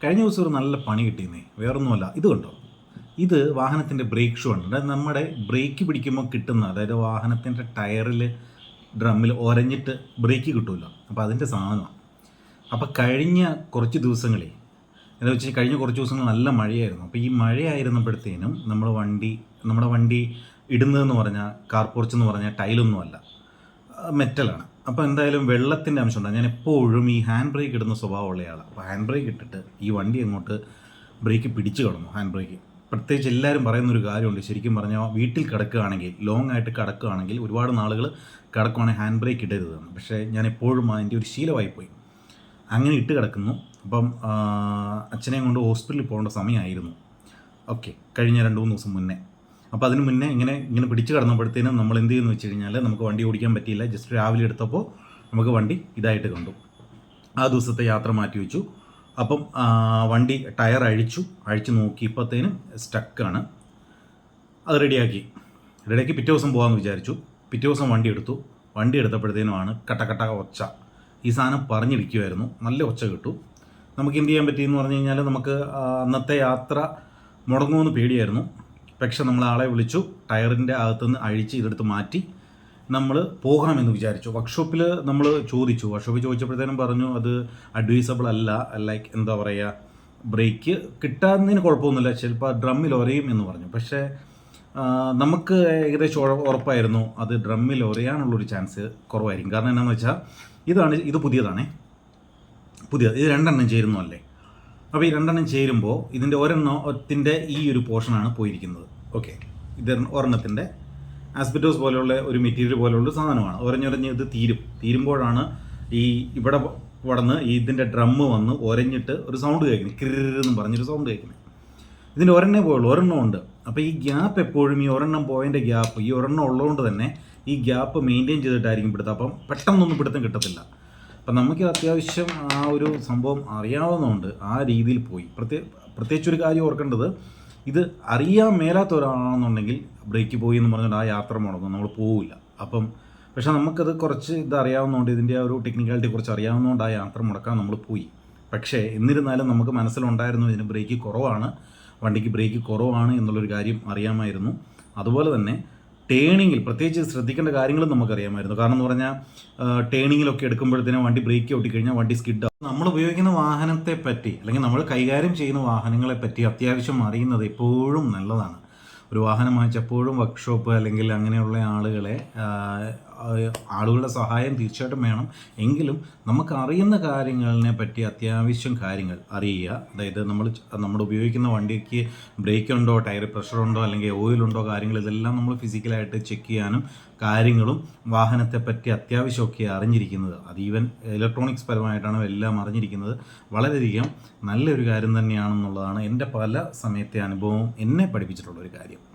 കഴിഞ്ഞ ദിവസം ഒരു നല്ല പണി കിട്ടിയെന്നേ. വേറൊന്നുമല്ല. ഇത് കണ്ടോ? ഇത് വാഹനത്തിന്റെ ബ്രേക്ക് ഷൂ ആണ്. അതായത് നമ്മുടെ ബ്രേക്ക് പിടിക്കുമ്പോൾ കിട്ടുന്ന അതായത് വാഹനത്തിന്റെ ടയറിൽ ഡ്രമ്മിൽ ഒരഞ്ഞിട്ട് ബ്രേക്ക് കിട്ടുമല്ലോ അപ്പോൾ അതിന്റെ സാധനമാണ് അപ്പോൾ കഴിഞ്ഞ കുറച്ച് ദിവസങ്ങളിൽ എന്താ വെച്ചാൽ കഴിഞ്ഞ കുറച്ച് ദിവസങ്ങൾ നല്ല മഴയായിരുന്നു. അപ്പോൾ ഈ മഴയായിരുന്നപ്പോഴത്തേനും നമ്മൾ വണ്ടി നമ്മുടെ വണ്ടി ഇടുന്നതെന്ന് പറഞ്ഞാൽ കാർ പോർച്ച് എന്ന് പറഞ്ഞാൽ ടൈലൊന്നുമല്ല മെറ്റലാണ് അപ്പോൾ എന്തായാലും വെള്ളത്തിന്റെ അംശമുണ്ട്. ഞാൻ എപ്പോഴും ഈ ഹാൻഡ് ബ്രേക്ക് ഇടുന്ന സ്വഭാവമുള്ളയാളാണ് അപ്പോൾ ഹാൻഡ് ബ്രേക്ക് ഇട്ടിട്ട് ഈ വണ്ടി അങ്ങോട്ട് ബ്രേക്ക് പിടിച്ചു കിടന്നു ഹാൻഡ് ബ്രേക്ക് പ്രത്യേകിച്ച് എല്ലാവരും പറയുന്നൊരു കാര്യമുണ്ട്. ശരിക്കും പറഞ്ഞാൽ വീട്ടിൽ കിടക്കുകയാണെങ്കിൽ ലോങ് ആയിട്ട് കിടക്കുകയാണെങ്കിൽ ഒരുപാട് നാളുകൾ കിടക്കുവാണെങ്കിൽ ഹാൻഡ് ബ്രേക്ക് ഇടരുതെന്ന് പക്ഷേ ഞാൻ എപ്പോഴും അതിന്റെ ഒരു ശീലമായി പോയി. അങ്ങനെ ഇട്ട് കിടക്കുന്നു. അപ്പം അച്ഛനെയും കൊണ്ട് ഹോസ്പിറ്റലിൽ പോകേണ്ട സമയമായിരുന്നു. ഓക്കെ കഴിഞ്ഞ രണ്ട് മൂന്ന് ദിവസം മുന്നേ. അപ്പോൾ അതിന് മുന്നേ ഇങ്ങനെ ഇങ്ങനെ പിടിച്ച് കടന്നപ്പോഴത്തേനും നമ്മൾ എന്ത് ചെയ്യുന്നു വെച്ച് കഴിഞ്ഞാൽ നമുക്ക് വണ്ടി ഓടിക്കാൻ പറ്റിയില്ല. ജസ്റ്റ് രാവിലെ എടുത്തപ്പോൾ നമുക്ക് വണ്ടി ഇതായിട്ട് കണ്ടു. ആ ദിവസത്തെ യാത്ര മാറ്റി വെച്ചു. അപ്പം വണ്ടി ടയർ അഴിച്ചു. അഴിച്ചു നോക്കിയപ്പോഴത്തേനും സ്റ്റക്കാണ് അത് റെഡിയാക്കി റെഡിയാക്കി പിറ്റേ ദിവസം പോകാമെന്ന് വിചാരിച്ചു. പിറ്റേ ദിവസം വണ്ടി എടുത്തു. വണ്ടി എടുത്തപ്പോഴത്തേനുമാണ് കട്ട കട്ട ഒച്ച. ഈ സാധനം പറഞ്ഞിരിക്കുമായിരുന്നു നല്ല ഒച്ച കിട്ടു. നമുക്ക് എന്ത് ചെയ്യാൻ പറ്റിയെന്ന് പറഞ്ഞു കഴിഞ്ഞാൽ നമുക്ക് അന്നത്തെ യാത്ര മുടങ്ങുമെന്ന് പേടിയായിരുന്നു. പക്ഷെ നമ്മൾ ആളെ വിളിച്ചു ടയറിന്റെ അകത്തുനിന്ന് അഴിച്ച് ഇതെടുത്ത് മാറ്റി നമ്മൾ പോകണമെന്ന് വിചാരിച്ചു. വർക്ക്ഷോപ്പിൽ നമ്മൾ ചോദിച്ചു. വർക്ക്ഷോപ്പിൽ ചോദിച്ചപ്പോഴത്തേനും പറഞ്ഞു അത് അഡ്വൈസബിൾ അല്ല. ലൈക്ക് എന്താ പറയുക ബ്രേക്ക് കിട്ടാവുന്നതിന് കുഴപ്പമൊന്നുമില്ല. ചിലപ്പോൾ ഡ്രമ്മിൽ ഒരയും എന്ന് പറഞ്ഞു. പക്ഷേ നമുക്ക് ഏകദേശം ഉറ- ഉറപ്പായിരുന്നു അത് ഡ്രമ്മിൽ ഒരയാനുള്ളൊരു ചാൻസ് കുറവായിരിക്കും. കാരണം എന്താണെന്ന് വെച്ചാൽ ഇതാണ് ഇത് പുതിയതാണേ. പുതിയത് ഇത് രണ്ടെണ്ണം ചേരുന്നു അല്ലേ അപ്പോൾ ഈ രണ്ടെണ്ണം ചേരുമ്പോൾ ഇതിന്റെ ഒരെണ്ണത്തിന്റെ ഈ ഒരു പോർഷനാണ് പോയിരിക്കുന്നത്. ഓക്കെ. ഇത് ഒരെണ്ണത്തിന്റെ ആസ്പിറ്റോസ് പോലെയുള്ള ഒരു മെറ്റീരിയൽ പോലെയുള്ള സാധനമാണ്. ഒരഞ്ഞൊരഞ്ഞ് ഇത് തീരും. തീരുമ്പോഴാണ് ഈ ഇവിടെ വടന്ന് ഇതിന്റെ ഡ്രമ്മ് വന്ന് ഒരഞ്ഞിട്ട് ഒരു സൗണ്ട് കേൾക്കുന്നത്. കിരെന്ന് പറഞ്ഞൊരു സൗണ്ട് കേൾക്കുന്നത്. ഇതിന്റെ ഒരെണ്ണേ പോയുള്ളൂ. ഒരെണ്ണം ഉണ്ട്. അപ്പോൾ ഈ ഗ്യാപ്പ് എപ്പോഴും ഈ ഒരെണ്ണം പോയിന്റെ ഗ്യാപ്പ് ഈ ഒരെണ്ണം ഉള്ളതുകൊണ്ട് തന്നെ ഈ ഗ്യാപ്പ് മെയിന്റെയിൻ ചെയ്തിട്ടായിരിക്കും പിടുത്തം. അപ്പം പെട്ടെന്നൊന്നും പിടുത്തം കിട്ടത്തില്ല. അപ്പം നമുക്ക് അത്യാവശ്യം ആ ഒരു സംഭവം അറിയാവുന്നതുകൊണ്ട് ആ രീതിയിൽ പോയി. പ്രത്യേ പ്രത്യേകിച്ച് ഒരു കാര്യം ഓർക്കേണ്ടത് ഇത് അറിയാൻ മേലാത്ത ഒരാളാണെന്നുണ്ടെങ്കിൽ ബ്രേക്ക് പോയി എന്ന് പറഞ്ഞാൽ ആ യാത്ര മുടങ്ങും നമ്മൾ പോവില്ല. അപ്പം പക്ഷെ നമുക്കത് കുറച്ച് ഇത് അറിയാവുന്നതുകൊണ്ട് ഇതിന്റെ ആ ഒരു ടെക്നിക്കാലിറ്റി കുറച്ച് അറിയാവുന്നതുകൊണ്ട് ആ യാത്ര മുടക്കാൻ നമ്മൾ പോയി. പക്ഷേ എന്നിരുന്നാലും നമുക്ക് മനസ്സിലുണ്ടായിരുന്നു ഇതിന് ബ്രേക്ക് കുറവാണ് വണ്ടിക്ക് ബ്രേക്ക് കുറവാണ് എന്നുള്ളൊരു കാര്യം അറിയാമായിരുന്നു. അതുപോലെ തന്നെ ടേണിങ്ങിൽ പ്രത്യേകിച്ച് ശ്രദ്ധിക്കേണ്ട കാര്യങ്ങളും നമുക്കറിയാമായിരുന്നു. കാരണം എന്ന് പറഞ്ഞാൽ ടേണിങ്ങിലൊക്കെ എടുക്കുമ്പോഴത്തേനും വണ്ടി ബ്രേക്ക് കഴിഞ്ഞാൽ വണ്ടി സ്കിഡ് നമ്മൾ ഉപയോഗിക്കുന്ന വാഹനത്തെ പറ്റി അല്ലെങ്കിൽ നമ്മൾ കൈകാര്യം ചെയ്യുന്ന വാഹനങ്ങളെ പറ്റി അത്യാവശ്യം അറിയുന്നത് എപ്പോഴും നല്ലതാണ്. ഒരു വാഹനം വാങ്ങിച്ചപ്പോഴും വർക്ക്ഷോപ്പ് അല്ലെങ്കിൽ അങ്ങനെയുള്ള ആളുകളെ ആളുകളുടെ സഹായം തീർച്ചയായിട്ടും വേണം. എങ്കിലും നമുക്ക് അറിയുന്ന കാര്യങ്ങളിനെ പറ്റി അത്യാവശ്യം കാര്യങ്ങൾ അറിയുക. അതായത് നമ്മൾ നമ്മൾ ഉപയോഗിക്കുന്ന വണ്ടിക്ക് ബ്രേക്ക് ഉണ്ടോ ടയർ പ്രഷർ ഉണ്ടോ അല്ലെങ്കിൽ ഓയിൽ ഉണ്ടോ കാര്യങ്ങൾ ഇതെല്ലാം നമ്മൾ ഫിസിക്കലായിട്ട് ചെക്ക് ചെയ്യാനും കാര്യങ്ങളും വാഹനത്തെ പറ്റി അത്യാവശ്യമൊക്കെ അറിഞ്ഞിരിക്കുന്നത്. അത് ഈവൻ ഇലക്ട്രോണിക്സ് പരമായിട്ടാണ് എല്ലാം അറിഞ്ഞിരിക്കുന്നത്. വളരെയധികം നല്ലൊരു കാര്യം തന്നെയാണെന്നുള്ളതാണ് എന്റെ പല സമയത്തെ അനുഭവം എന്നെ പഠിപ്പിച്ചിട്ടുള്ള ഒരു കാര്യം.